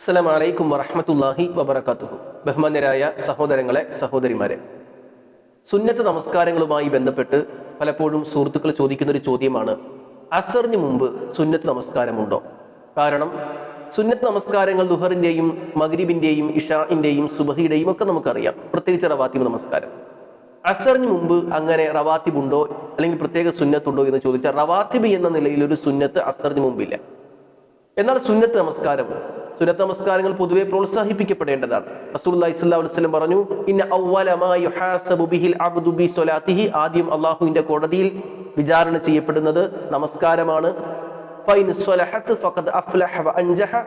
അസ്സലാം വലൈക്കും വറഹമത്തല്ലാഹി വബർക്കാത്തുഹു ബഹുമാന്യരായ സഹോദരങ്ങളെ സഹോദരിമാരെ. സുന്നത്ത് നമസ്കാരങ്ങളുമായി ബന്ധപ്പെട്ട് പലപ്പോഴും സുഹൃത്തുക്കൾ ചോദിക്കുന്ന ഒരു ചോദ്യമാണ് അസറിന് മുമ്പ് സുന്നത്ത് നമസ്കാരമുണ്ടോ? കാരണം സുന്നത്ത് നമസ്കാരങ്ങൾ ദുഹറിന്റെയും മഗ്രിബിന്റെയും ഇഷാഇന്റെയും സുബഹിയുടെയും ഒക്കെ നമുക്കറിയാം പ്രത്യേകിച്ച് റവാത്തിബ് നമസ്കാരം. അസറിന് മുമ്പ് അങ്ങനെ റവാത്തിബ് ഉണ്ടോ അല്ലെങ്കിൽ പ്രത്യേക സുന്നത്തുണ്ടോ എന്ന് ചോദിച്ചാൽ റവാത്തിബ് എന്ന നിലയിൽ ഒരു സുന്നത്ത് അസറിന് മുമ്പില്ല. എന്നാൽ സുന്നത്ത് നമസ്കാരം സുന്നത്ത് നമസ്കാരങ്ങൾ പൊതുവെ പ്രോത്സാഹിപ്പിക്കപ്പെടേണ്ടതാണ്. വസല്ലം പറഞ്ഞു ഇന്ന ആദ്യം അള്ളാഹുവിന്റെ കോടതിയിൽ വിചാരണ ചെയ്യപ്പെടുന്നത് നമസ്കാരമാണ്.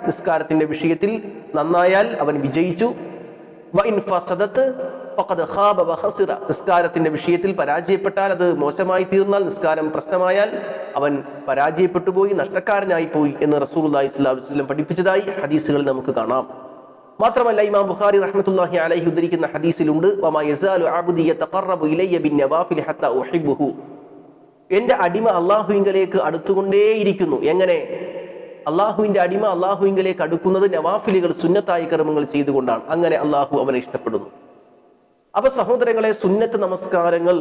നിസ്കാരത്തിന്റെ വിഷയത്തിൽ നന്നായാൽ അവൻ വിജയിച്ചു. നിസ്കാരത്തിന്റെ വിഷയത്തിൽ പരാജയപ്പെട്ടാൽ അത് മോശമായി തീർന്നാൽ നിസ്കാരം പ്രശ്നമായാൽ അവൻ പരാജയപ്പെട്ടു പോയി നഷ്ടക്കാരനായി പോയി എന്ന് സ്വല്ലല്ലാഹു അലൈഹി വസല്ലം പഠിപ്പിച്ചതായി ഹദീസുകൾ നമുക്ക് കാണാം. മാത്രമല്ല ഇമാം ബുഖാരി റഹ്മത്തുല്ലാഹി അലൈഹി ഉദ്ധരിക്കുന്ന ഹദീസിലുണ്ട് എന്റെ അടിമ അള്ളാഹുവിങ്കലേക്ക് അടുത്തുകൊണ്ടേയിരിക്കുന്നു. എങ്ങനെ? അള്ളാഹുവിന്റെ അടിമ അള്ളാഹുവിങ്കലേക്ക് അടുക്കുന്നത് നവാഫിലുകൾ സുന്നത്തായ കർമ്മങ്ങൾ ചെയ്തുകൊണ്ടാണ്. അങ്ങനെ അള്ളാഹു അവനെ ഇഷ്ടപ്പെടുന്നു. അപ്പൊ സഹോദരങ്ങളെ സുന്നത്ത് നമസ്കാരങ്ങൾ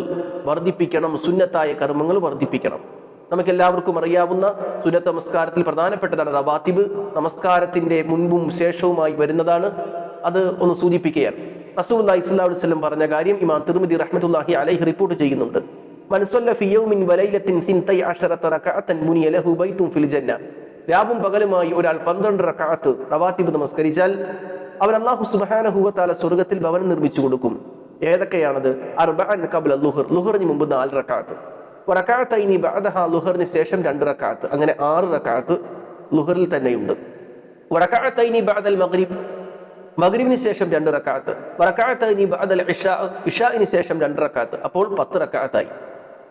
വർദ്ധിപ്പിക്കണം സുന്നത്തായ കർമ്മങ്ങൾ വർദ്ധിപ്പിക്കണം. നമുക്ക് എല്ലാവർക്കും അറിയാവുന്ന സുന്നത്ത് നമസ്കാരത്തിൽ പ്രധാനപ്പെട്ടതാണ് റവാത്തിബ്. നമസ്കാരത്തിന്റെ മുൻപും ശേഷവുമായി വരുന്നതാണ്. അത് ഒന്ന് സൂചിപ്പിക്കുകയാണ്. റസൂല്ലാ ഇസ്ലാ വസല്ലം പറഞ്ഞ കാര്യം ഇമാം തിരുമതി റഹ്മത്തുള്ളാഹി അലൈഹി റിപ്പോർട്ട് ചെയ്യുന്നുണ്ട്. രാവും പകലുമായി ഒരാൾ പന്ത്രണ്ട് റക്കാത്ത് റവാത്തിബ് നമസ്കരിച്ചാൽ അവർ അള്ളാഹു സുബ്ഹാനഹു വ തആല സ്വർഗത്തിൽ ഭവനം നിർമ്മിച്ചു കൊടുക്കും. ഏതൊക്കെയാണത്? അർബഅൻ ലുഹറിന് മുമ്പ് നാല് റകഅത്ത് റക്കാത്ത ബഅദഹ ലുഹറിന് ശേഷം രണ്ട് റക്കാത്ത്. അങ്ങനെ ആറ് റക്കാത്ത് ലുഹറിൽ തന്നെയുണ്ട്. വറകഅത്തൈനി ബഅദൽ മഗ്രിബ്. മഗ്രിബിന് ശേഷം രണ്ട് റക്കാത്ത്. വറക്കാത്തൈനി ബഅദൽ ഇഷാ. ഇഷാഇന് ശേഷം രണ്ട് റക്കാത്ത്. അപ്പോൾ പത്ത് റക്കാത്തായി.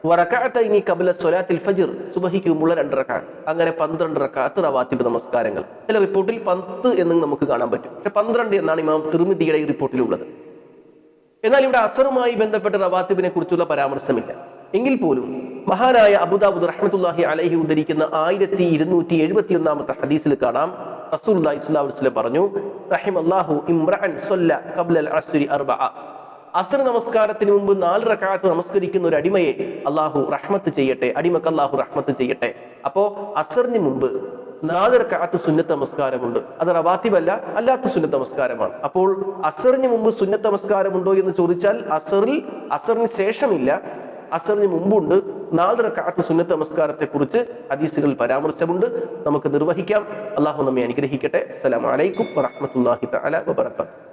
വറക്കാത്തൈനി കബല സ്വലാത്തിൽ ഫജിർ. സുബഹിക്ക് മുമ്പുള്ള രണ്ട് റക്കാത്ത്. അങ്ങനെ പന്ത്രണ്ട് റക്കാത്ത് റവാത്തിബ് നമസ്കാരങ്ങൾ. ചില റിപ്പോർട്ടിൽ പത്ത് എന്ന് നമുക്ക് കാണാൻ പറ്റും. പക്ഷെ പന്ത്രണ്ട് എന്നാണ് ഇമാം തിരുമിതിയുടെ ഈ റിപ്പോർട്ടിലുള്ളത്. എന്നാൽ ഇവിടെ അസറുമായി ബന്ധപ്പെട്ട റവാത്തിബിനെ കുറിച്ചുള്ള പരാമർശമില്ല. എങ്കിൽ പോലും മഹാനായ അബുദാബുദ് റഹ്മത്തുല്ലാഹി അലഹി ഉദ്ധരിക്കുന്ന ആയിരത്തി ഇരുന്നൂറ്റി എഴുപത്തി ഒന്നാമത്തെ ഹദീസിൽ കാണാം. വസല്ലം പറഞ്ഞു കബ്ലൽ അസർ നമസ്കാരത്തിന് മുമ്പ് നാല് റക്അത്ത് നമസ്കരിക്കുന്ന ഒരു അടിമയെ അള്ളാഹു റഹ്മത്ത് ചെയ്യട്ടെ അടിമക്ക് അള്ളാഹു റഹ്മത്ത് ചെയ്യട്ടെ. അപ്പോ അസറിന് മുമ്പ് നാല് റക്അത്ത് സുന്നത്ത് നമസ്കാരമുണ്ട്. അത് റവാത്തിബല്ല അല്ലാത്ത സുന്നത്ത് നമസ്കാരമാണ്. അപ്പോൾ അസറിന് മുമ്പ് സുന്നത്ത് നമസ്കാരമുണ്ടോ എന്ന് ചോദിച്ചാൽ അസറിൽ അസറിന് ശേഷമില്ല. അസറിന് മുമ്പുണ്ട്. നാല് റക്അത്ത് സുന്നത്ത് നമസ്കാരത്തെ കുറിച്ച് ഹദീസുകൾ പരാമർശമുണ്ട്. നമുക്ക് നിർവഹിക്കാം. അള്ളാഹു നമ്മെ അനുഗ്രഹിക്കട്ടെ. അസ്സലാം വലൈക്കും വറഹ്മത്തുള്ളാഹി തആല വബറകാതുഹു.